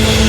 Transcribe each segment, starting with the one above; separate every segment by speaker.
Speaker 1: Thank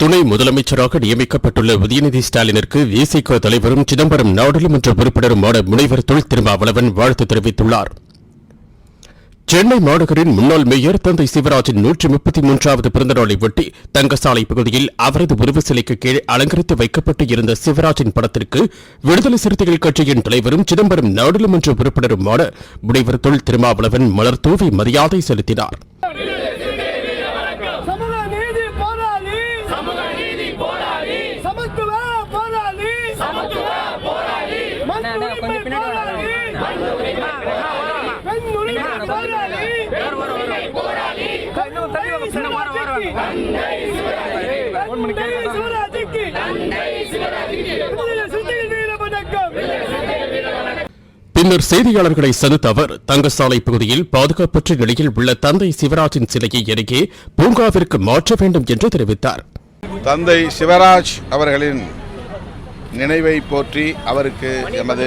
Speaker 2: துணை முதலமைச்சராக நியமிக்கப்பட்டுள்ள உதயநிதி ஸ்டாலினிற்கு விசிக தலைவரும் சிதம்பரம் நாடாளுமன்ற உறுப்பினருமான முனைவர் தொல் திருமாவளவன் வாழ்த்து தெரிவித்துள்ளார். சென்னை மாநகரின் முன்னாள் மேயர் தந்தை சிவராஜின் நூற்றி முப்பத்தி மூன்றாவது பிறந்தநாளை ஒட்டி தங்கசாலை பகுதியில் அவரது உருவ சிலைக்கு கீழ் அலங்கரித்து வைக்கப்பட்டு இருந்த சிவராஜின் படத்திற்கு விடுதலை சிறுத்தைகள் கட்சியின் தலைவரும் சிதம்பரம் நாடாளுமன்ற உறுப்பினருமான முனைவர் தொல் திருமாவளவன் மலர் தூவி மரியாதை செலுத்தினார்
Speaker 3: சமூக நீதி போராளி சமூக நீதி போராளி சமத்துவ போராளி. சமத்துவ போராளி. மண் உரிமை போராளி. பெண் உரிமை போராளி. தந்தை சிவராஜுக்கு. விடுதலை சிறுத்தைகள் வீர வணக்கம்.
Speaker 2: பின்னர் செய்தியாளர்களை சந்தித்த அவர் தங்கசாலை பகுதியில் பாதுகாப்பற்ற நிலையில் உள்ள தந்தை சிவராஜின் சிலையை அருகே பூங்காவிற்கு மாற்ற வேண்டும் என்று தெரிவித்தார்.
Speaker 4: தந்தை சிவராஜ் அவர்களின் நினைவை போற்றி அவருக்கு எமது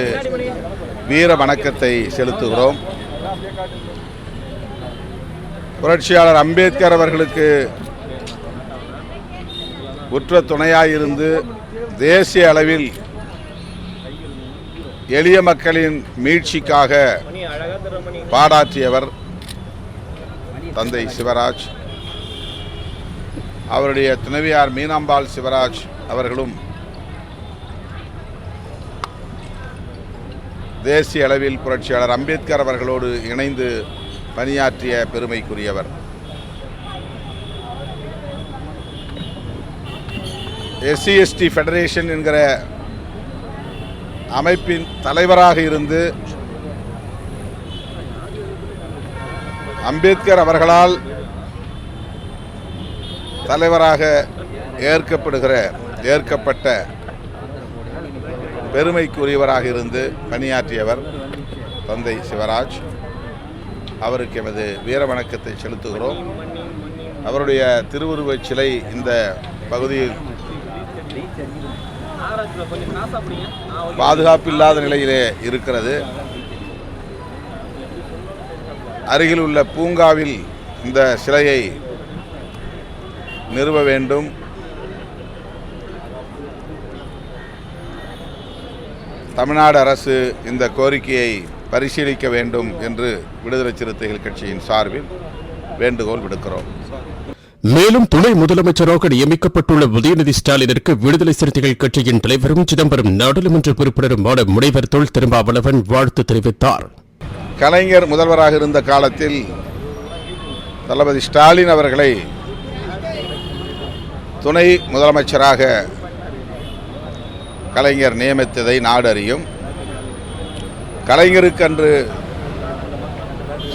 Speaker 4: வீர வணக்கத்தை செலுத்துகிறோம். புரட்சியாளர் அம்பேத்கர் அவர்களுக்கு உற்ற துணையாயிருந்து தேசிய அளவில் எளிய மக்களின் மீட்சிக்காக பாடாற்றியவர் தந்தை சிவராஜ். அவருடைய துணைவியார் மீனாம்பாள் சிவராஜ் அவர்களும் தேசிய அளவில் புரட்சியாளர் அம்பேத்கர் அவர்களோடு இணைந்து பணியாற்றிய பெருமைக்குரியவர். எஸ்சி எஸ்டி ஃபெடரேஷன் என்கிற அமைப்பின் தலைவராக இருந்து அம்பேத்கர் அவர்களால் தலைவராக ஏற்கப்படுகிற ஏற்கப்பட்ட பெருமைக்குரியவராக இருந்து பணியாற்றியவர் தந்தை சிவராஜ். அவருக்கு எமது வீர வணக்கத்தை செலுத்துகிறோம். அவருடைய திருவுருவச் சிலை இந்த பகுதியில் பாதுகாப்பில்லாத நிலையிலே இருக்கிறது. அருகில் உள்ள பூங்காவில் இந்த சிலையை நிறுவ வேண்டும். தமிழ்நாடு அரசு இந்த கோரிக்கையை பரிசீலிக்க வேண்டும் என்று விடுதலை சிறுத்தைகள் கட்சியின் சார்பில் வேண்டுகோள் விடுக்கிறோம்.
Speaker 2: மேலும் துணை முதலமைச்சராக நியமிக்கப்பட்டுள்ள உதயநிதி ஸ்டாலினிற்கு விடுதலை சிறுத்தைகள் கட்சியின் தலைவரும் சிதம்பரம் நாடாளுமன்ற உறுப்பினருமான முனைவர் தொல் திருமாவளவன் வாழ்த்து தெரிவித்தார்.
Speaker 4: கலைஞர் முதல்வராக இருந்த காலத்தில் தளபதி ஸ்டாலின் அவர்களை துணை முதலமைச்சராக கலைஞர் நியமித்ததை நாடு அறியும் கலைஞருக்கன்று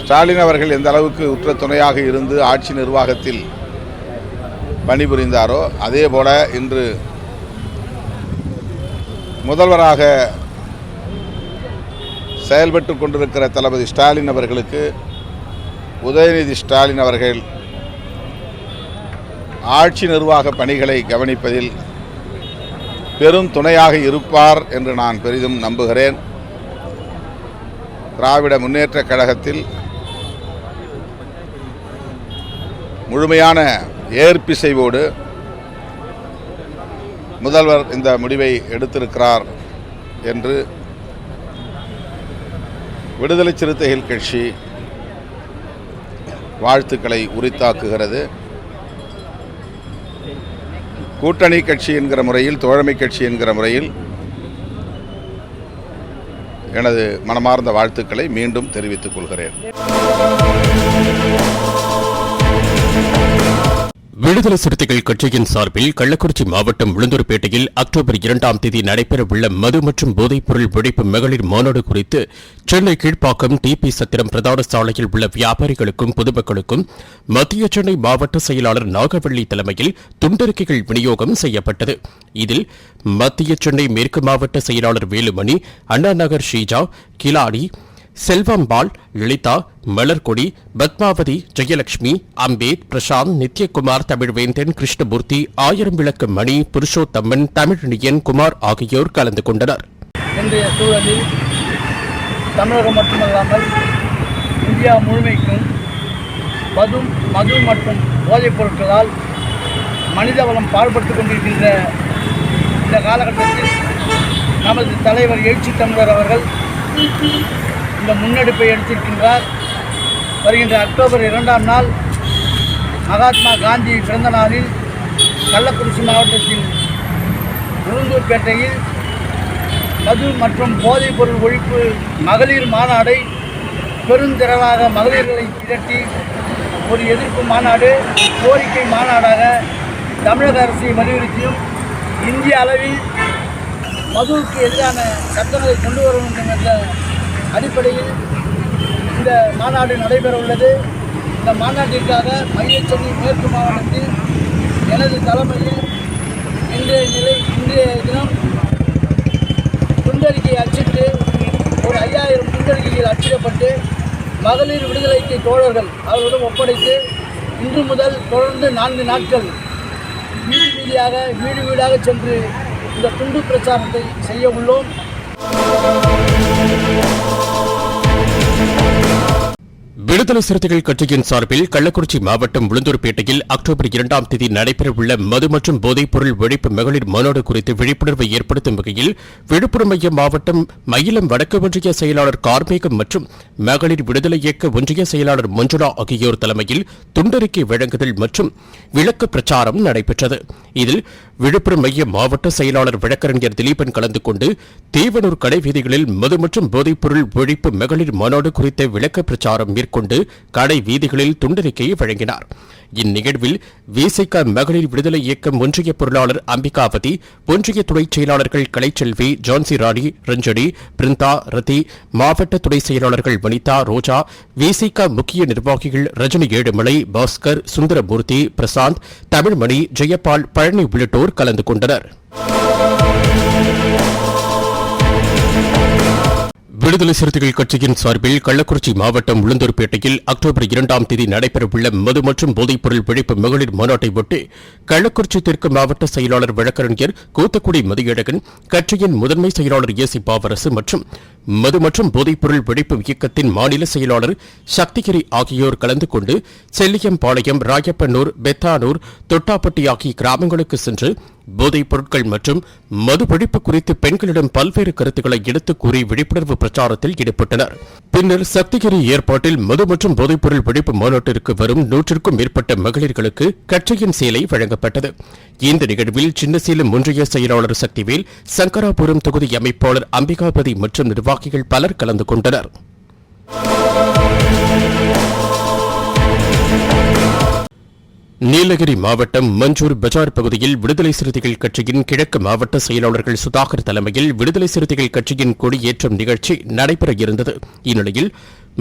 Speaker 4: ஸ்டாலின் அவர்கள் எந்த அளவுக்கு உற்ற துணையாக இருந்து ஆட்சி நிர்வாகத்தில் பணிபுரிந்தாரோ அதே போல இன்று முதல்வராக செயல்பட்டு கொண்டிருக்கிற தளபதி ஸ்டாலின் அவர்களுக்கு உதயநிதி ஸ்டாலின் அவர்கள் ஆட்சி நிர்வாக பணிகளை கவனிப்பதில் பெரும் துணையாக இருப்பார் என்று நான் பெரிதும் நம்புகிறேன். திராவிட முன்னேற்றக் கழகத்தில் முழுமையான ஏற்பிசைவோடு முதல்வர் இந்த முடிவை எடுத்திருக்கிறார் என்று விடுதலை சிறுத்தைகள் கட்சி வாழ்த்துக்களை உரித்தாக்குகிறது. கூட்டணி கட்சி என்கிற முறையில் தோழமை கட்சி என்கிற முறையில் எனது மனமார்ந்த வாழ்த்துக்களை மீண்டும் தெரிவித்துக் கொள்கிறேன்.
Speaker 2: விடுதலை சிறுத்தைகள் கட்சியின் சார்பில் கள்ளக்குறிச்சி மாவட்டம் உளுந்தூர்பேட்டையில் அக்டோபர் இரண்டாம் தேதி நடைபெறவுள்ள மது மற்றும் போதைப்பொருள் வெடிப்பு மகளிர் மாநாடு குறித்து சென்னை கீழ்ப்பாக்கம் டிபி சத்திரம் பிரதான சாலையில் உள்ள வியாபாரிகளுக்கும் பொதுமக்களுக்கும் மத்திய சென்னை மாவட்ட செயலாளர் நாகவள்ளி தலைமையில் துண்டறிக்கைகள் விநியோகம் செய்யப்பட்டது. இதில் மத்திய சென்னை மேற்கு மாவட்ட செயலாளர் வேலுமணி அண்ணா நகர் ஷீஜா கிலாடி செல்வம்பாள் லலிதா மலர்கொடி பத்மாவதி ஜெயலட்சுமி அம்பேத் பிரசாந்த் நித்யகுமார் தமிழ்வேந்தன் கிருஷ்ணமூர்த்தி ஆயிரம் விளக்கு மணி புருஷோத்தம்மன் தமிழனியன் குமார் ஆகியோர் கலந்து கொண்டனர்.
Speaker 5: இன்றைய சூழலில் தமிழகம் மட்டுமல்லாமல் இந்தியா முழுமைக்கும் மது மது மற்றும் போதைப் பொருட்களால் மனிதவளம் பாழ்பட்டு கொண்டிருக்கின்ற இந்த காலகட்டத்தில் நமது தலைவர் எழுச்சி தமிழர் அவர்கள் இந்த முன்னெடுப்பை எடுத்திருக்கின்றார். வருகின்ற அக்டோபர் இரண்டாம் நாள் மகாத்மா காந்தி பிறந்த நாளில் கள்ளக்குறிச்சி மாவட்டத்தில் உளுந்தூர்பேட்டையில் மது மற்றும் போதைப் பொருள் ஒழிப்பு மகளிர் மாநாடை பெருந்திரளாக மகளிர்களை திரட்டி ஒரு எதிர்ப்பு மாநாடு கோரிக்கை மாநாடாக தமிழக அரசை வலியுறுத்தியும் இந்திய அளவில் மதுவுக்கு எதிரான சட்டங்களை கொண்டு வர வேண்டும் என்ற அடிப்படையில் இந்த மாநாடு நடைபெற உள்ளது இந்த மாநாட்டிற்காக மைய சென்னை மேற்கு மாவட்டத்தில் எனது தலைமையில் இன்றைய நிலை இன்றைய தினம் துண்டறிக்கை அச்சிட்டு ஒரு ஐயாயிரம் துண்டறிக்கைகள் அச்சிடப்பட்டு மகளிர் விடுதலைக்கு தோழர்கள் அவர்களிடம் ஒப்படைத்து இன்று முதல் தொடர்ந்து நான்கு நாட்கள் வீடு வீதியாக வீடு வீடாக சென்று இந்த துண்டு பிரச்சாரத்தை செய்ய உள்ளோம். Thank you.
Speaker 2: விடுதலை சிறுத்தைகள் கட்சியின் சார்பில் கள்ளக்குறிச்சி மாவட்டம் உளுந்தூர்பேட்டையில் அக்டோபர் இரண்டாம் தேதி நடைபெறவுள்ள மது மற்றும் போதைப் பொருள் ஒழிப்பு மகளிர் மாநாடு குறித்து விழிப்புணர்வை ஏற்படுத்தும் வகையில் விழுப்புரம் மைய மாவட்டம் மயிலம் வடக்கு ஒன்றிய செயலாளர் கார்மேகம் மற்றும் மகளிர் விடுதலை இயக்க ஒன்றிய செயலாளர் மஞ்சுளா ஆகியோர் தலைமையில் துண்டறிக்கை வழங்குதல் மற்றும் விளக்க பிரச்சாரம் நடைபெற்றது. இதில் விழுப்புரம் மைய மாவட்ட செயலாளர் வழக்கறிஞர் திலீபன் கலந்து கொண்டு தேவனூர் கடை வீதிகளில் மது மற்றும் போதைப் பொருள் ஒழிப்பு மகளிர் மாநாடு குறித்த விளக்க பிரச்சாரம் கொண்டு கடை வீதிகளில் துண்டறிக்கையை வழங்கினார். இந்நிகழ்வில் விசிக மகளிர் விடுதலை இயக்கம் ஒன்றிய பொருளாளர் அம்பிகாவதி ஒன்றிய துறை செயலாளர்கள் கலைச்செல்வி ஜான்சி ராணி ரஞ்சனி பிருந்தா ரதி மாவட்ட துறை செயலாளர்கள் வனிதா ரோஜா விசிக முக்கிய நிர்வாகிகள் ரஜினி ஏழுமலை பாஸ்கர் சுந்தரமூர்த்தி பிரசாந்த் தமிழ்மணி ஜெயபால் பழனி உள்ளிட்டோர் கலந்து கொண்டனர். விடுதலை சிறுத்தைகள் கட்சியின் சார்பில் கள்ளக்குறிச்சி மாவட்டம் உளுந்தூர்பேட்டையில் அக்டோபர் இரண்டாம் தேதி நடைபெறவுள்ள மது மற்றும் போதைப் பொருள் விழிப்பு மகளிர் மாநாட்டை ஒட்டி கள்ளக்குறிச்சி தெற்கு மாவட்ட செயலாளர் வழக்கறிஞர் கூத்தக்குடி மதியழகன் கட்சியின் முதன்மை செயலாளர் ஏ சி பாவரசு மற்றும் மது மற்றும் போதைப்பொருள் வெடிப்பு இயக்கத்தின் மாநில செயலாளர் சக்திகிரி ஆகியோர் கலந்து கொண்டு செல்லியம்பாளையம் ராயப்பனூர் பெத்தானூர் தொட்டாப்பட்டி ஆகிய கிராமங்களுக்கு சென்று போதைப் பொருட்கள் மற்றும் மது வெடிப்பு குறித்து பெண்களிடம் பல்வேறு கருத்துக்களை எடுத்துக் கூறி விழிப்புணர்வு பிரச்சாரத்தில் ஈடுபட்டனர். பின்னர் சக்திகிரி ஏற்பாட்டில் மது மற்றும் போதைப்பொருள் வெடிப்பு மாநாட்டிற்கு வரும் நூற்றிற்கும் மேற்பட்ட மகளிர்களுக்கு கட்சியின் சேலை வழங்கப்பட்டது. இந்த நிகழ்வில் சின்னசேலம் ஒன்றிய செயலாளர் சக்திவேல் சங்கராபுரம் தொகுதி அமைப்பாளர் அம்பிகாபதி மற்றும் நிர்வாகிகள் பலர் கலந்து கொண்டனர். நீலகிரி மாவட்டம் மஞ்சூர் பஜார் பகுதியில் விடுதலை சிறுத்தைகள் கட்சியின் கிழக்கு மாவட்ட செயலாளர்கள் சுதாகர் தலைமையில் விடுதலை சிறுத்தைகள் கட்சியின் கொடியேற்றம் நிகழ்ச்சி நடைபெற இருந்தது. இந்நிலையில்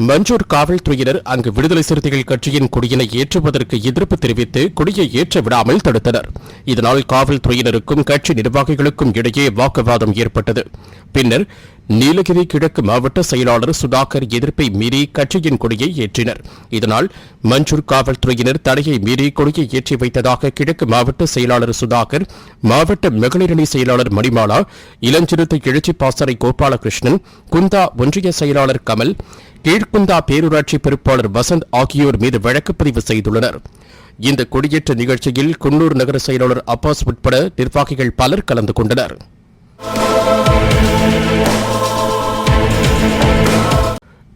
Speaker 2: மஞ்சூர் காவல்துறையினர் அங்கு விடுதலை சிறுத்தைகள் கட்சியின் கொடியினை ஏற்றுவதற்கு எதிர்ப்பு தெரிவித்து கொடியை ஏற்ற விடாமல் தடுத்தனர். இதனால் காவல்துறையினருக்கும் கட்சி நிர்வாகிகளுக்கும் இடையே வாக்குவாதம் ஏற்பட்டது. பின்னர் நீலகிரி கிழக்கு மாவட்ட செயலாளர் சுதாகர் எதிர்ப்பை மீறி கட்சியின் கொடியை ஏற்றினர். இதனால் மஞ்சூர் காவல்துறையினர் தடையை மீறி கொடியை ஏற்றி வைத்ததாக கிழக்கு மாவட்ட செயலாளர் சுதாகர் மாவட்ட மகளிரணி செயலாளர் மணிமாலா இளஞ்சிறுத்தை எழுச்சி பாசறை கோபாலகிருஷ்ணன் குந்தா ஒன்றிய செயலாளர் கமல் கீழ்குந்தா பேரூராட்சி பொறுப்பாளர் வசந்த் ஆகியோர் மீது வழக்கு பதிவு செய்துள்ளனர். இந்த கொடியேற்ற நிகழ்ச்சியில் குன்னூர் நகர செயலாளர் அப்பாஸ் உட்பட நிர்வாகிகள் பலர் கலந்து கொண்டனர்.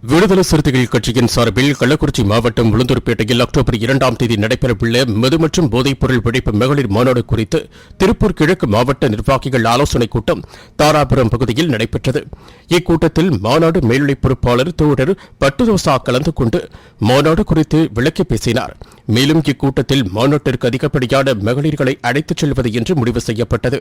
Speaker 2: விடுதலை சிறுத்தைகள் கட்சியின் சார்பில் கள்ளக்குறிச்சி மாவட்டம் உளுந்தூர்பேட்டையில் அக்டோபர் இரண்டாம் தேதி நடைபெறவுள்ள மது மற்றும் போதைப்பொருள் வெடிப்பு மகளிர் மாநாடு குறித்து திருப்பூர் கிழக்கு மாவட்ட நிர்வாகிகள் ஆலோசனைக் கூட்டம் தாராபுரம் பகுதியில் நடைபெற்றது. இக்கூட்டத்தில் மாநாடு மேல்நிலை பொறுப்பாளர் தோழர் பட்டுதோசா கலந்து கொண்டு மாநாடு குறித்து விளக்கி பேசினார். மேலும் இக்கூட்டத்தில் மாநாட்டிற்கு அதிகப்படியான மகளிர்களை அழைத்துச் செல்வது என்று முடிவு செய்யப்பட்டது.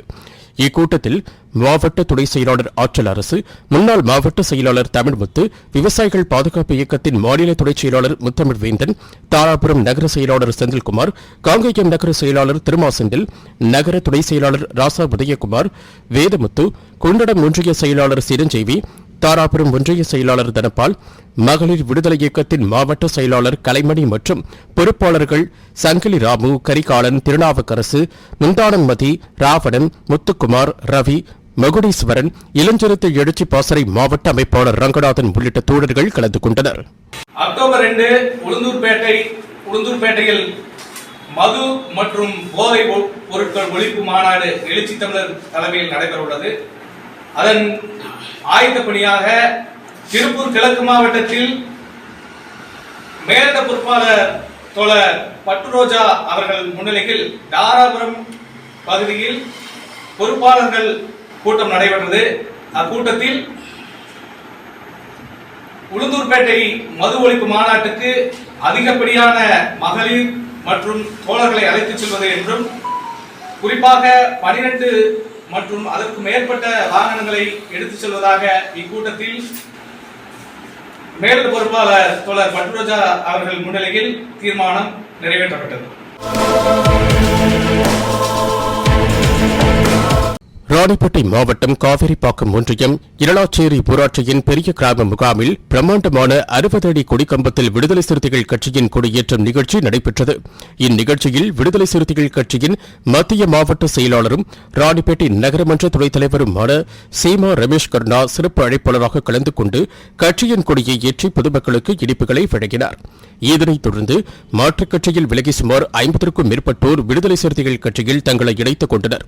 Speaker 2: இக்கூட்டத்தில் மாவட்ட துணை செயலாளர் ஆற்றல் அரசு முன்னாள் மாவட்ட செயலாளர் தமிழ்முத்து விவசாயிகள் பாதுகாப்பு இயக்கத்தின் மாநில துணை செயலாளர் முத்தமிழ் வேந்தன் தாராபுரம் நகர செயலாளர் செந்தில்குமார் காங்கேயம் நகர செயலாளர் திருமா செந்தில் நகர துணை செயலாளர் ராசா உதயகுமார் வேதமுத்து குண்டடம் ஒன்றிய செயலாளர் சிரஞ்சீவி தாராபுரம் ஒன்றிய செயலாளர் தனபால் மகளிர் விடுதலை இயக்கத்தின் மாவட்ட செயலாளர் கலைமணி மற்றும் பொறுப்பாளர்கள் சங்கிலி ராமு கரிகாலன் திருநாவுக்கரசு முந்தானன்மதி ராவணன் முத்துக்குமார் ரவி மகுடீஸ்வரன் இளஞ்சிறுத்தை எழுச்சி பாசறை மாவட்ட அமைப்பாளர் ரங்கநாதன் உள்ளிட்ட தோழர்கள் கலந்து கொண்டனர்.
Speaker 6: அக்டோபர் ரெண்டு உளுந்தூர்பேட்டை உளுந்தூர்பேட்டையில் மது மற்றும் போதை பொருட்கள் ஒழிப்பு மாநாடு எழுச்சி தமிழர் தலைமையில் நடைபெறவுள்ளது. அதன் ஆயுத பணியாக திருப்பூர் கிழக்கு மாவட்டத்தில் மேலிட பொறுப்பாளர் தோழர் பட்டுரோஜா அவர்கள் முன்னிலையில் தாராபுரம் பகுதியில் பொறுப்பாளர்கள் கூட்டம் நடைபெற்றது. அக்கூட்டத்தில் உளுந்தூர்பேட்டை மது ஒழிப்பு மாநாட்டுக்கு அதிகப்படியான மகளிர் மற்றும் தோழர்களை அழைத்துச் செல்வது என்றும் குறிப்பாக பனிரெண்டு மற்றும் அதற்கு மேற்பட்ட வாகனங்களை எடுத்துச் செல்வதாக இக்கூட்டத்தில் மேல் பொறுப்பாளர் தோழர் பட்டுரோஜா அவர்கள் முன்னிலையில் தீர்மானம் நிறைவேற்றப்பட்டது.
Speaker 2: ராணிப்பேட்டை மாவட்டம் காவிரிப்பாக்கம் ஒன்றியம் இருளாச்சேரி ஊராட்சியின் பெரிய கிராம முகாமில் பிரம்மாண்டமான அறுபது அடி கொடிக்கம்பத்தில் விடுதலை சிறுத்தைகள் கட்சியின் கொடியேற்றம் நிகழ்ச்சி நடைபெற்றது. இந்நிகழ்ச்சியில் விடுதலை சிறுத்தைகள் கட்சியின் மத்திய மாவட்ட செயலாளரும் ராணிப்பேட்டை நகரமன்ற துணைத் தலைவருமான சீமா ரமேஷ் கருணா சிறப்பு அழைப்பாளராக கலந்து கொண்டு கட்சியின் கொடியை ஏற்றி பொதுமக்களுக்கு இனிப்புகளை வழங்கினார். இதனைத் தொடர்ந்து மாற்றுக் கட்சியில் விலகி சுமார் ஐம்பதற்கும் மேற்பட்டோர் விடுதலை சிறுத்தைகள் கட்சியில் தங்களை இணைத்துக் கொண்டனர்.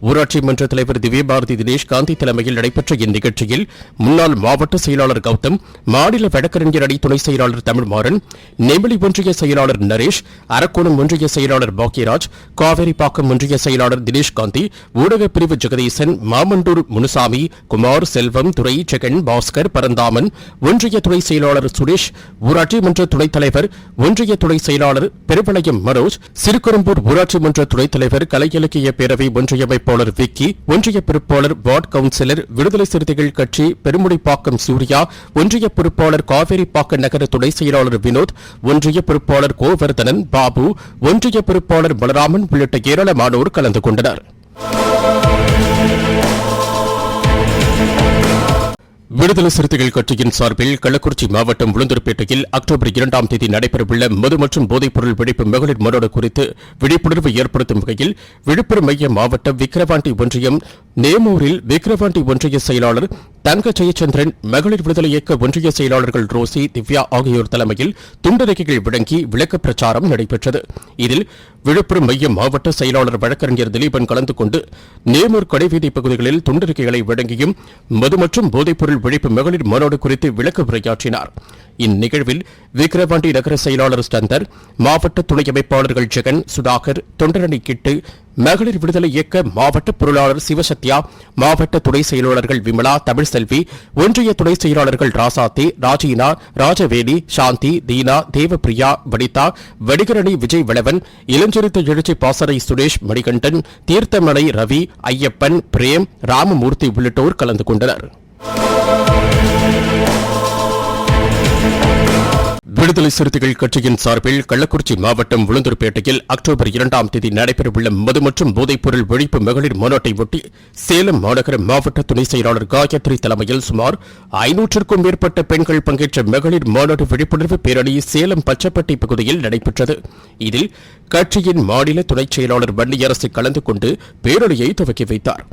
Speaker 2: ஊராட்சி மன்ற தலைவர் திவ்யபாரதி தினேஷ் காந்தி தலைமையில் நடைபெற்ற இந்நிகழ்ச்சியில் முன்னாள் மாவட்ட செயலாளர் கௌதம் மாநில வழக்கறிஞர் அணி துணை செயலாளர் தமிழ்மாறன் நெமிலி ஒன்றிய செயலாளர் நரேஷ் அரக்கோணம் ஒன்றிய செயலாளர் பாக்கியராஜ் காவேரிப்பாக்கம் ஒன்றிய செயலாளர் தினேஷ் காந்தி ஊடகப் பிரிவு ஜெகதீசன் மாமண்டூர் முனுசாமி குமார் செல்வம் துரை ஜெகன் பாஸ்கர் பரந்தாமன் ஒன்றிய துணை செயலாளர் சுரேஷ் ஊராட்சி மன்ற துணைத் தலைவர் ஒன்றிய துணை செயலாளர் பெருவளையம் மனோஜ் சிறுகுறும்பூர் ஊராட்சி மன்ற துணைத் தலைவர் கலை இலக்கிய பேரவை ஒன்றியமைப்பாளர் விக்கி ஒன்றிய பொறுப்பாளர் வார்டு கவுன்சிலர் விடுதலை சிறுத்தைகள் கட்சி பெருமுடிப்பாக்கம் சூர்யா ஒன்றிய பொறுப்பாளர் காவேரிப்பாக்க நகர துணை செயலாளர் வினோத் ஒன்றிய பொறுப்பாளர் கோவர்தனன் பாபு ஒன்றிய பொறுப்பாளர் பலராமன் உள்ளிட்ட ஏராளமானோர் கலந்து கொண்டனர். விடுதலை சிறுத்தைகள் கட்சியின் சார்பில் கள்ளக்குறிச்சி மாவட்டம் உளுந்தூர்பேட்டையில் அக்டோபர் இரண்டாம் தேதி நடைபெறவுள்ள மது மற்றும் போதைப்பொருள் வெடிப்பு மகளிர் மாநாடு குறித்து விழிப்புணர்வு ஏற்படுத்தும் வகையில் விழுப்புரம் மைய மாவட்டம் விக்கிரவாண்டி ஒன்றியம் நேமூரில் விக்கிரவாண்டி ஒன்றிய செயலாளர் தங்க ஜெயச்சந்திரன் மகளிர் விடுதலை இயக்க ஒன்றிய செயலாளர்கள் ரோசி திவ்யா ஆகியோர் தலைமையில் துண்டறிக்கைகள் வழங்கி விளக்க பிரச்சாரம் நடைபெற்றது. இதில் விழுப்புரம் மைய மாவட்ட செயலாளர் வழக்கறிஞர் திலீபன் கலந்து கொண்டு நேமூர் கடைவீதி பகுதிகளில் துண்டறிக்கைகளை வழங்கியும் மது மற்றும் போதைப்பொருள் ஒழிப்பு மகளிர் மாநாடு குறித்து விளக்க உரையாற்றினார். இந்நிகழ்வில் விக்கிரவாண்டி நகர செயலாளர் ஸ்டந்தர் மாவட்ட துணை அமைப்பாளர்கள் ஜெகன் சுதாகர் தொண்டரணி கிட்டு மகளிர் விடுதலை இயக்க மாவட்ட பொருளாளர் சிவசத்யா மாவட்ட துணை செயலாளர்கள் விமலா தமிழ்செல்வி ஒன்றிய துணை செயலாளர்கள் ராசாத்தி ராஜீனா ராஜவேணி சாந்தி தீனா தேவப்பிரியா வனிதா வடிகரணி விஜய் வளவன் இளஞ்சிறுத்த எழுச்சி பாசறை சுரேஷ் மணிகண்டன் தீர்த்தமலை ரவி ஐயப்பன் பிரேம் ராமமூர்த்தி உள்ளிட்டோர் கலந்து கொண்டனர். விடுதலை சிறுத்தைகள் கட்சியின் சார்பில் கள்ளக்குறிச்சி மாவட்டம் உளுந்தூர்பேட்டையில் அக்டோபர் இரண்டாம் தேதி நடைபெறவுள்ள மது மற்றும் போதைப்பொருள் ஒழிப்பு மகளிர் மாநாட்டை ஒட்டி சேலம் மாநகர மாவட்ட துணை செயலாளர் காயத்ரி தலைமையில் சுமார் ஐநூற்றுக்கும் மேற்பட்ட பெண்கள் பங்கேற்ற மகளிர் மாநாடு விழிப்புணர்வு பேரணி சேலம் பச்சப்பட்டி பகுதியில் நடைபெற்றது. இதில் கட்சியின் மாநில துணைச் செயலாளர் வன்னியரசு கலந்து கொண்டு பேரணியை துவக்கி வைத்தார்.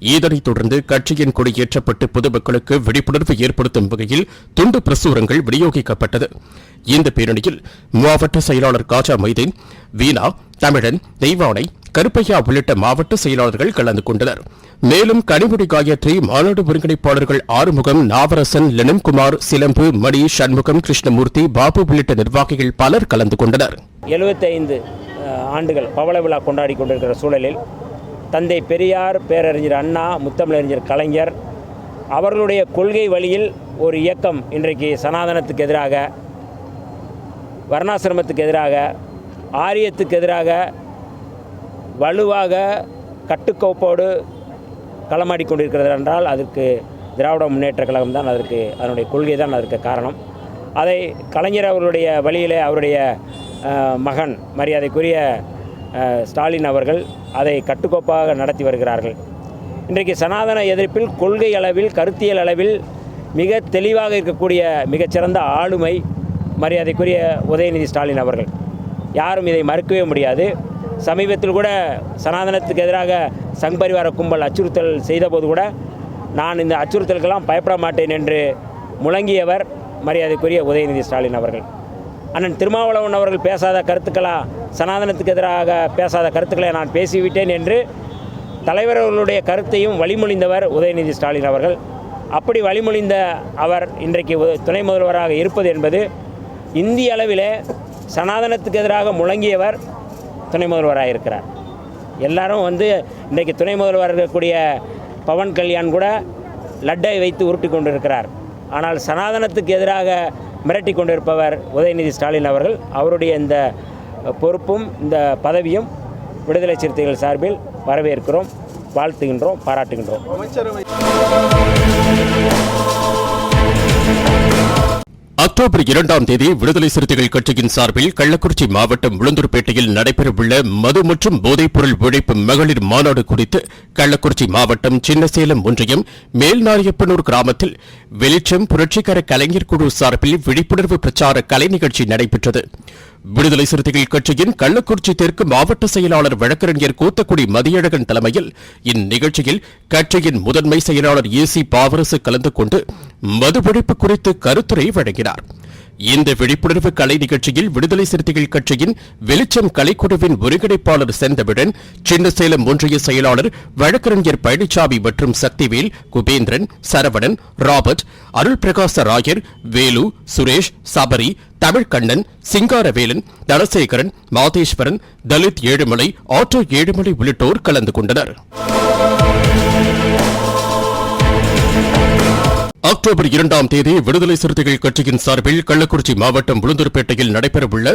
Speaker 2: இதனைத் தொடர்ந்து கட்சியின் கொடி ஏற்றப்பட்டு பொதுமக்களுக்கு விழிப்புணர்வு ஏற்படுத்தும் வகையில் துண்டு பிரசுரங்கள் விநியோகிக்கப்பட்டது. இந்த பேரணியில் மாவட்ட செயலாளர் காஜா மைதீன் வீணா தமிழன் தெய்வானை கருப்பையா உள்ளிட்ட மாவட்ட செயலாளர்கள் கலந்து கொண்டனர். மேலும் கனிமொழி காயத்ரி மாநாடு ஒருங்கிணைப்பாளர்கள் ஆறுமுகம் நாவரசன் லெனின்குமார் சிலம்பு மணி சண்முகம் கிருஷ்ணமூர்த்தி பாபு உள்ளிட்ட நிர்வாகிகள் பலர் கலந்து கொண்டனர்.
Speaker 7: எழுபத்தைந்து ஆண்டுகள் பவள விழா கொண்டாடி கொண்டிருக்கிற சூழலில் தந்தை பெரியார் பேரறிஞர் அண்ணா முத்தமிழறிஞர் கலைஞர் அவர்களுடைய கொள்கை வழியில் ஒரு இயக்கம் இன்றைக்கு சனாதனத்துக்கு எதிராக வர்ணாசிரமத்துக்கு எதிராக ஆரியத்துக்கு எதிராக வலுவாக கட்டுக்கோப்போடு களமாடி கொண்டிருக்கிறது என்றால் அதற்கு திராவிட முன்னேற்ற கழகம் தான் அதற்கு அதனுடைய கொள்கை தான் அதற்கு காரணம். அதை கலைஞர் அவர்களுடைய வழியிலே அவருடைய மகன் மரியாதைக்குரிய ஸ்டாலின் அவர்கள் அதை கட்டுக்கோப்பாக நடத்தி வருகிறார்கள். இன்றைக்கு சனாதன எதிர்ப்பில் கொள்கை அளவில் கருத்தியல் அளவில் மிக தெளிவாக இருக்கக்கூடிய மிகச்சிறந்த ஆளுமை மரியாதைக்குரிய உதயநிதி ஸ்டாலின் அவர்கள். யாரும் இதை மறுக்கவே முடியாது. சமீபத்தில் கூட சனாதனத்துக்கு எதிராக சங் பரிவார கும்பல் அச்சுறுத்தல் செய்தபோது கூட நான் இந்த அச்சுறுத்தலுக்கெல்லாம் பயப்பட மாட்டேன் என்று முழங்கியவர் மரியாதைக்குரிய உதயநிதி ஸ்டாலின் அவர்கள். அண்ணன் திருமாவளவன் அவர்கள் பேசாத கருத்துக்களா? சனாதனத்துக்கு எதிராக பேசாத கருத்துக்களை நான் பேசிவிட்டேன் என்று தலைவர்களுடைய கருத்தையும் வழிமொழிந்தவர் உதயநிதி ஸ்டாலின் அவர்கள். அப்படி வழிமொழிந்த அவர் இன்றைக்கு துணை முதல்வராக இருப்பது என்பது இந்திய அளவிலே சனாதனத்துக்கு எதிராக முழங்கியவர் துணை முதல்வராக இருக்கிறார். எல்லாரும் வந்து இன்றைக்கு துணை முதல்வராக இருக்கக்கூடிய பவன் கல்யாண் கூட லட்டை வைத்து உருட்டி கொண்டிருக்கிறார். ஆனால் சனாதனத்துக்கு எதிராக மிரட்டி கொண்டிருப்பவர் உதயநிதி ஸ்டாலின் அவர்கள். அவருடைய இந்த பொறுப்பும் இந்த பதவியும் விடுதலை சிறுத்தைகள் சார்பில் வரவேற்கிறோம். வாழ்த்துகின்றோம் பாராட்டுகின்றோம்.
Speaker 2: அக்டோபர் இரண்டாம் தேதி விடுதலை சிறுத்தைகள் கட்சியின் சார்பில் கள்ளக்குறிச்சி மாவட்டம் உளுந்தூர்பேட்டையில் நடைபெறவுள்ள மது மற்றும் போதைப்பொருள் ஒழிப்பு மகளிர் மாநாடு குறித்து கள்ளக்குறிச்சி மாவட்டம் சின்னசேலம் ஒன்றியம் மேல்நாரியப்பனூர் கிராமத்தில் வெளிச்சம் புரட்சிகர கலைஞர் குழு சார்பில் விழிப்புணர்வு பிரச்சார கலை நிகழ்ச்சி நடைபெற்றது. விடுதலை சிறுத்தைகள் கட்சியின் கள்ளக்குறிச்சி தெற்கு மாவட்ட செயலாளர் வழக்கறிஞர் கூத்தக்குடி மதியழகன் தலைமையில் இந்நிகழ்ச்சியில் கட்சியின் முதன்மை செயலாளர் ஏ சி பாவரசு கலந்து கொண்டு மது குறித்து கருத்துரை வழங்கினார். இந்த விழிப்புணர்வு கலை நிகழ்ச்சியில் விடுதலை சிறுத்தைகள் கட்சியின் வெளிச்சம் கலைக்குழுவின் ஒருங்கிணைப்பாளர் செந்தமிழன் சின்னசேலம் ஒன்றிய செயலாளர் வழக்கறிஞர் பழனிசாமி மற்றும் சக்திவேல் குபேந்திரன் சரவணன் ராபர்ட் அருள் பிரகாச ராயர் வேலு சுரேஷ் சபரி தமிழ்கண்ணன் சிங்காரவேலன் தனசேகரன் மாதேஸ்வரன் தலித் ஏழுமலை ஆட்டோ ஏழுமலை உள்ளிட்டோர் கலந்து கொண்டனர். அக்டோபர் இரண்டாம் தேதி விடுதலை சிறுத்தைகள் கட்சியின் சார்பில் கள்ளக்குறிச்சி மாவட்டம் உளுந்தூர்பேட்டையில் நடைபெறவுள்ள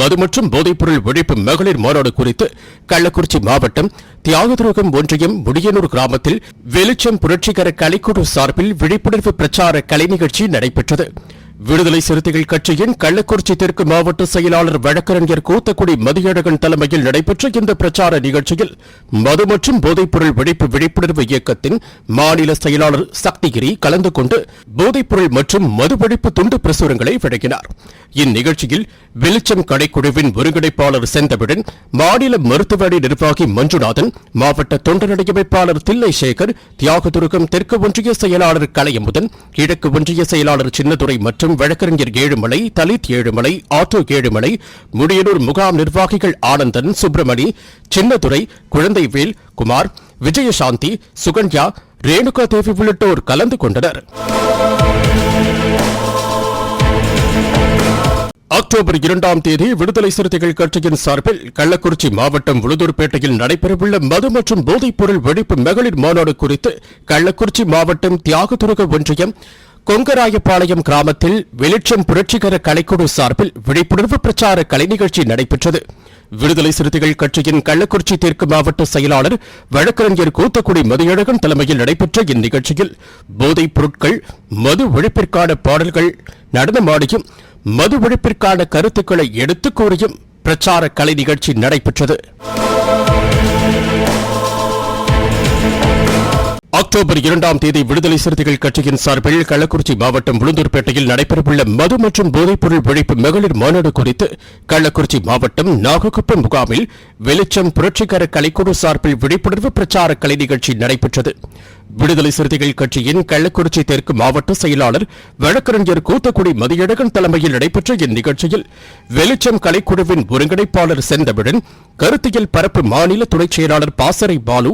Speaker 2: மது மற்றும் போதைப்பொருள் ஒழிப்பு மகளிர் மாநாடு குறித்து கள்ளக்குறிச்சி மாவட்டம் தியாகதுருகம் ஒன்றியம் முடியனூர் கிராமத்தில் வெளிச்சம் புரட்சிகர கலைக்குழு சார்பில் விழிப்புணர்வு பிரச்சார கலை நிகழ்ச்சி நடைபெற்றது. விடுதலை சிறுத்தைகள் கட்சியின் கள்ளக்குறிச்சி தெற்கு மாவட்ட செயலாளர் வழக்கறிஞர் கூத்தக்குடி மதியழகன் தலைமையில் நடைபெற்ற இந்த பிரச்சார நிகழ்ச்சியில் மது மற்றும் போதைப்பொருள் வெடிப்பு விழிப்புணர்வு இயக்கத்தின் மாநில செயலாளர் சக்திகிரி கலந்து கொண்டு போதைப்பொருள் மற்றும் மது வெடிப்பு துண்டு பிரசுரங்களை வழங்கினார். இந்நிகழ்ச்சியில் வெளிச்சம் கடைக்குழுவின் ஒருங்கிணைப்பாளர் செந்தவிடன் மாநில மருத்துவமனை நிர்வாகி மஞ்சுநாதன் மாவட்ட தொண்டர் அமைப்பாளர் தில்லை சேகர் தியாகதுருகம் தெற்கு ஒன்றிய செயலாளர் கலையமுதன் கிழக்கு ஒன்றிய செயலாளர் சின்னதுரை மற்றும் மற்றும் வழக்கறிஞர் ஏழுமலை தலித் ஏழுமலை ஆட்டோ ஏழுமலை முடியனூர் முகாம் நிர்வாகிகள் ஆனந்தன் சுப்பிரமணி சின்னதுரை குழந்தைவேல் குமார் விஜயசாந்தி சுகன்யா ரேணுகா தேவி உள்ளிட்டோர் கலந்து கொண்டனர். அக்டோபர் இரண்டாம் தேதி விடுதலை சிறுத்தைகள் கட்சியின் சார்பில் கள்ளக்குறிச்சி மாவட்டம் உளுதூர்பேட்டையில் நடைபெறவுள்ள மது மற்றும் போதைப்பொருள் வெடிப்பு மகளிர் மாநாடு குறித்து கள்ளக்குறிச்சி மாவட்டம் தியாகதுருக ஒன்றியம் கொங்கராயபாளையம் கிராமத்தில் வெளிச்சம் புரட்சிகர கலைக்குழு சார்பில் விழிப்புணர்வு பிரச்சார கலை நிகழ்ச்சி நடைபெற்றது. விடுதலை சிறுத்தைகள் கட்சியின் கள்ளக்குறிச்சி தெற்கு மாவட்ட செயலாளர் வழக்கறிஞர் கூத்தக்குடி மதியழகன் தலைமையில் நடைபெற்ற இந்நிகழ்ச்சியில் போதைப் பொருட்கள் மது ஒழிப்பிற்கான பாடல்கள் நடனமாடியும் மது ஒழிப்பிற்கான கருத்துக்களை எடுத்துக் கூறியும் பிரச்சார கலை நிகழ்ச்சி நடைபெற்றது. அக்டோபர் இரண்டாம் தேதி விடுதலை சிறுத்தைகள் கட்சியின் சார்பில் கள்ளக்குறிச்சி மாவட்டம் உளுந்தூர்பேட்டையில் நடைபெறவுள்ள மது மற்றும் போதைப்பொருள் ஒழிப்பு மகளிர் மாநாடு குறித்து கள்ளக்குறிச்சி மாவட்டம் நாகக்குப்பம் முகாமில் வெளிச்சம் புரட்சிகர கலைக்குழு சார்பில் விழிப்புணர்வு பிரச்சார கலை நிகழ்ச்சி நடைபெற்றது. விடுதலை சிறுத்தைகள் கட்சியின் கள்ளக்குறிச்சி தெற்கு மாவட்ட செயலாளர் வழக்கறிஞர் கூத்தக்குடி மதியழகன் தலைமையில் நடைபெற்ற இந்நிகழ்ச்சியில் வெளிச்சம் கலைக்குழுவின் ஒருங்கிணைப்பாளர் செந்தமிழன் கருத்தியல் பரப்பு மாநில துணைச் செயலாளர் பாசறை பாலு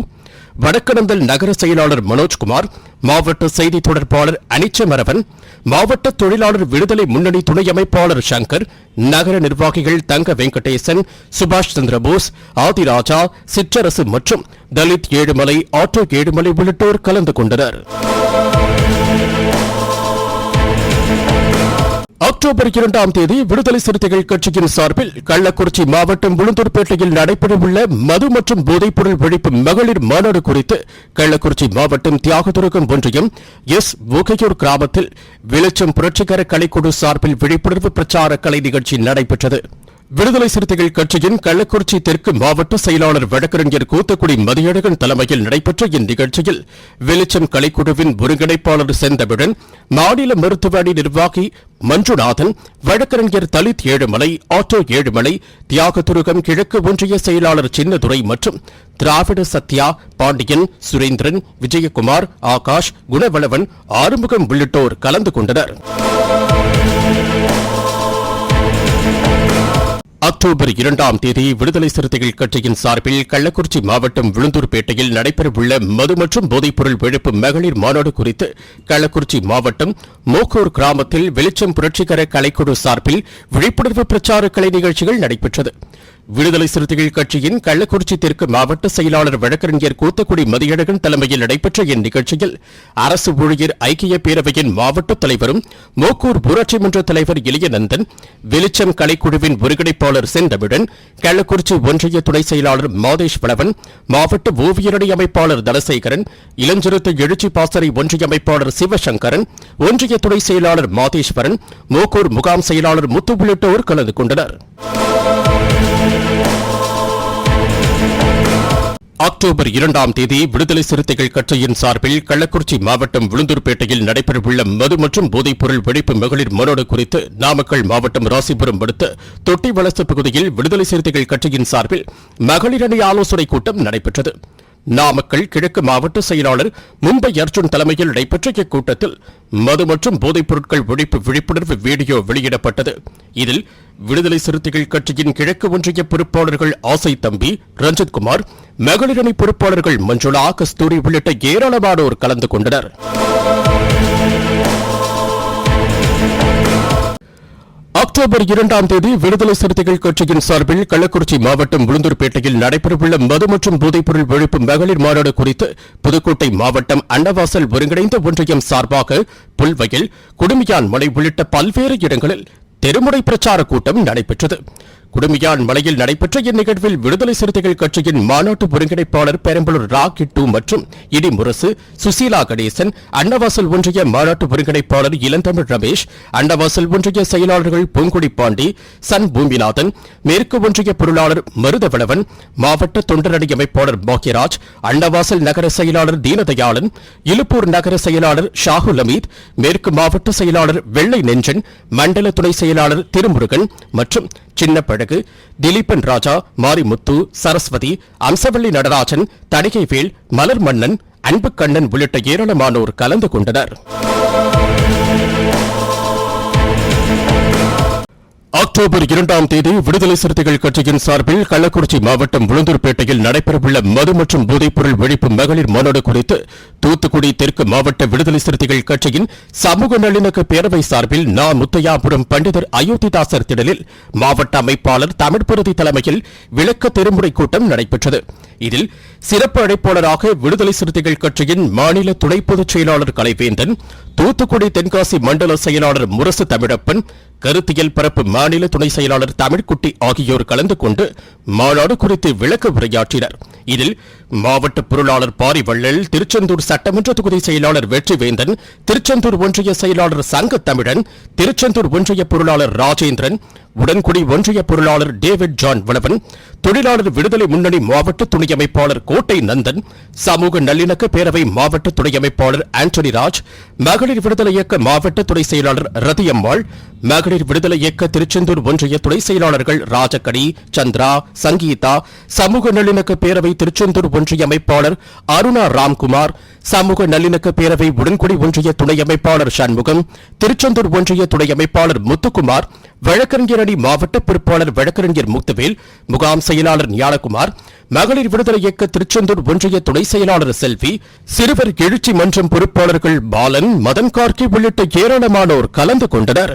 Speaker 2: வடக்கடந்தல் நகர செயலாளர் மனோஜ்குமார் மாவட்ட செய்தி தொடர்பாளர் அனிச்சமரவன் மாவட்ட தொழிலாளர் விடுதலை முன்னணி துணை அமைப்பாளர் சங்கர் நகர நிர்வாகிகள் தங்க வெங்கடேசன் சுபாஷ் சந்திரபோஸ் ஆதிராஜா சிற்றரசு மற்றும் தலித் ஏழுமலை ஆட்டோ ஏழுமலை உள்ளிட்டோர் கலந்து கொண்டனர். அக்டோபர் இரண்டாம் தேதி விடுதலை சிறுத்தைகள் கட்சியின் சார்பில் கள்ளக்குறிச்சி மாவட்டம் உளுந்தூர்பேட்டையில் நடைபெறவுள்ள மது மற்றும் போதைப்பொருள் ஒழிப்பு மகளிர் மாநாடு குறித்து கள்ளக்குறிச்சி மாவட்டம் தியாகதுருகம் ஒன்றியம் எஸ். முகையூர் கிராமத்தில் வெளிச்சம் புரட்சிகர கலைக்குழு சார்பில் விழிப்புணர்வு பிரச்சார கலை நிகழ்ச்சி நடைபெற்றது. விடுதலை சிறுத்தைகள் கட்சியின் கள்ளக்குறிச்சி தெற்கு மாவட்ட செயலாளர் வழக்கறிஞர் கூத்தக்குடி மதியழகன் தலைமையில் நடைபெற்ற இந்நிகழ்ச்சியில் வெளிச்சம் கலைக்குழுவின் ஒருங்கிணைப்பாளர் செந்தமிழன் மாநில மருத்துவ அணி நிர்வாகி மஞ்சுநாதன் வழக்கறிஞர் தலித் ஏழுமலை ஆட்டோ ஏழுமலை தியாகதுருகம் கிழக்கு ஒன்றிய செயலாளர் சின்னதுரை மற்றும் திராவிட சத்யா பாண்டியன் சுரேந்திரன் விஜயகுமார் ஆகாஷ் குணவளவன் ஆறுமுகம் உள்ளிட்டோர் கலந்து கொண்டனர். அக்டோபர் இரண்டாம் தேதி விடுதலை சிறுத்தைகள் கட்சியின் சார்பில் கள்ளக்குறிச்சி மாவட்டம் விழுந்தூர்பேட்டையில் நடைபெறவுள்ள மது மற்றும் போதைப்பொருள் ஒழிப்பு மகளிர் மாநாடு குறித்து கள்ளக்குறிச்சி மாவட்டம் மோக்கூர் கிராமத்தில் வெளிச்சம் புரட்சிகர கலைக்குழு சார்பில் விழிப்புணர்வு பிரச்சார கலை நிகழ்ச்சிகள் நடைபெற்றது. விடுதலை சிறுத்தைகள் கட்சியின் கள்ளக்குறிச்சி தெற்கு மாவட்ட செயலாளர் வழக்கறிஞர் கூத்தக்குடி மதியழகன் தலைமையில் நடைபெற்ற இந்நிகழ்ச்சியில் அரசு ஊழியர் ஐக்கிய பேரவையின் மாவட்ட தலைவரும் மோக்கூர் ஊராட்சி மன்ற தலைவர் இளையநந்தன் வெளிச்சம் கலைக்குழுவின் ஒருங்கிணைப்பாளர் செந்தமிழன் கள்ளக்குறிச்சி ஒன்றிய துணை செயலாளர் மாதேஷ் வளவன் மாவட்ட ஓவியரணி அமைப்பாளர் தனசேகரன் இளஞ்சிறுத்தை எழுச்சி பாசறை ஒன்றிய அமைப்பாளர் சிவசங்கரன் ஒன்றிய துணை செயலாளர் மாதேஸ்வரன் மோக்கூர் முகாம் செயலாளர் முத்து உள்ளிட்டோர் கலந்து கொண்டனர். அக்டோபர் இரண்டாம் தேதி விடுதலை சிறுத்தைகள் கட்சியின் சார்பில் கள்ளக்குறிச்சி மாவட்டம் விழுந்தூர்பேட்டையில் நடைபெறவுள்ள மது மற்றும் போதைப்பொருள் வெடிப்பு மகளிர் மாநாடு குறித்து நாமக்கல் மாவட்டம் ராசிபுரம் அடுத்த தொட்டி வளர்ச்சி பகுதியில் விடுதலை சிறுத்தைகள் கட்சியின் சார்பில் மகளிரணி ஆலோசனைக் கூட்டம் நடைபெற்றது. நாமக்கல் கிழக்கு மாவட்ட செயலாளர் மும்பை அர்ஜுன் தலைமையில் நடைபெற்ற இக்கூட்டத்தில் மது மற்றும் போதைப் பொருட்கள் ஒழிப்பு விழிப்புணர்வு வீடியோ வெளியிடப்பட்டது. இதில் விடுதலை சிறுத்தைகள் கட்சியின் கிழக்கு ஒன்றிய பொறுப்பாளர்கள் ஆசை தம்பி ரஞ்சித்குமார் மகளிர் பொறுப்பாளர்கள் மஞ்சுளா கஸ்தூரி உள்ளிட்ட ஏராளமானோர் கலந்து கொண்டனர். அக்டோபர் இரண்டாம் தேதி விடுதலை சிறுத்தைகள் கட்சியின் சார்பில் கள்ளக்குறிச்சி மாவட்டம் உளுந்தூர்பேட்டையில் நடைபெறவுள்ள மது மற்றும் போதைப்பொருள் ஒழிப்பு மகளிர் மாநாடு குறித்து புதுக்கோட்டை மாவட்டம் அன்னவாசல் ஒருங்கிணைந்த ஒன்றியம் சார்பாக புல்வயல் குடுமியான் மலை உள்ளிட்ட பல்வேறு இடங்களில் தெருமுறை பிரச்சார கூட்டம் நடைபெற்றது. குடுமியான் மலையில் நடைபெற்ற இந்நிகழ்வில் விடுதலை சிறுத்தைகள் கட்சியின் மாநாட்டு ஒருங்கிணைப்பாளர் பெரம்பலூர் ரா கிட்டு மற்றும் இடி முரசு சுசீலா கணேசன் அன்னவாசல் ஒன்றிய மாநாட்டு ஒருங்கிணைப்பாளர் இளந்தமிழ் ரமேஷ் அன்னவாசல் ஒன்றிய செயலாளர்கள் பூங்குடி பாண்டி சன் பூமிநாதன் மேற்கு ஒன்றிய பொருளாளர் மருதவளவன் மாவட்ட தொண்டரணி அமைப்பாளர் பாக்யராஜ் அன்னவாசல் நகர செயலாளர் தீனதயாளன் இலுப்பூர் நகர செயலாளர் ஷாகுல் அமீத் மேற்கு மாவட்ட செயலாளர் வெள்ளை நெஞ்சன் மண்டல துணை செயலாளர் திருமுருகன் மற்றும் சின்னப்பழகு திலீபன் ராஜா மாரிமுத்து சரஸ்வதி அம்சவள்ளி நடராஜன் தணிகைவேல் மலர் மன்னன் அன்பு கண்ணன் உள்ளிட்ட ஏராளமானோர் கலந்து கொண்டனர். அக்டோபர் இரண்டாம் தேதி விடுதலை சிறுத்தைகள் கட்சியின் சார்பில் கள்ளக்குறிச்சி மாவட்டம் உளுந்தூர்பேட்டையில் நடைபெறவுள்ள மது மற்றும் போதைப்பொருள் ஒழிப்பு மகளிர் மாநாடு குறித்து தூத்துக்குடி தெற்கு மாவட்ட விடுதலை சிறுத்தைகள் கட்சியின் சமூக நல்லிணக்க பேரவை சார்பில் நா. முத்தையாபுரம் பண்டிதர் அயோத்திதாசர் திடலில் மாவட்ட அமைப்பாளர் தமிழ்பிரதி தலைமையில் விளக்க தெருமுறை கூட்டம் நடைபெற்றது. இதில் சிறப்பு அழைப்பாளராக விடுதலை சிறுத்தைகள் கட்சியின் மாநில துணை பொதுச் செயலாளர் கலைவேந்தன் தூத்துக்குடி தென்காசி மண்டல செயலாளர் முரசு தமிழப்பன் கருத்தியல் பரப்பு மாநில துணை செயலாளர் தமிழ்குட்டி ஆகியோர் கலந்து கொண்டு மாநாடு குறித்து விளக்க உரையாற்றினர். இதில் மாவட்ட பொருளாளர் பாரிவள்ளல் திருச்செந்தூர் சட்டமன்ற தொகுதி செயலாளர் வெற்றிவேந்தன் திருச்செந்தூர் ஒன்றிய செயலாளர் சங்க தமிழன் திருச்செந்தூர் ஒன்றிய பொருளாளர் ராஜேந்திரன் உடன்குடி ஒன்றிய பொருளாளர் டேவிட் ஜான் வளவன் தொழிலாளர் விடுதலை முன்னணி மாவட்ட துணை அமைப்பாளர் கோட்டை நந்தன் சமூக நல்லிணக்க பேரவை மாவட்ட துணை அமைப்பாளர் ஆண்டனி ராஜ் மகளிர் விடுதலை இயக்க மாவட்ட துணை செயலாளர் ரதியம்மாள் மகளிர் விடுதலை இயக்க திருச்செந்தூர் ஒன்றிய துணை செயலாளர்கள் ராஜக்கடி சந்திரா சங்கீதா சமூக நல்லிணக்க பேரவை திருச்செந்தூர் ஒன்றிய அமைப்பாளர் அருணா ராம்குமார் சமூக நல்லிணக்க பேரவை உடன்குடி ஒன்றிய துணை அமைப்பாளர் சண்முகம் திருச்செந்தூர் ஒன்றிய துணை அமைப்பாளர் முத்துக்குமார் வழக்கறிஞர் அணி மாவட்ட பொறுப்பாளர் வழக்கறிஞர் முத்துவேல் முகாம் செயலாளர் ஞானகுமார் மகளிர் விடுதலை இயக்க திருச்செந்தூர் ஒன்றிய துணை செயலாளர் செல்வி சிறுவர் எழுச்சி மன்றம் பொறுப்பாளர்கள் பாலன் மதன் கார்கி உள்ளிட்ட ஏராளமானோர் கலந்து கொண்டனர்.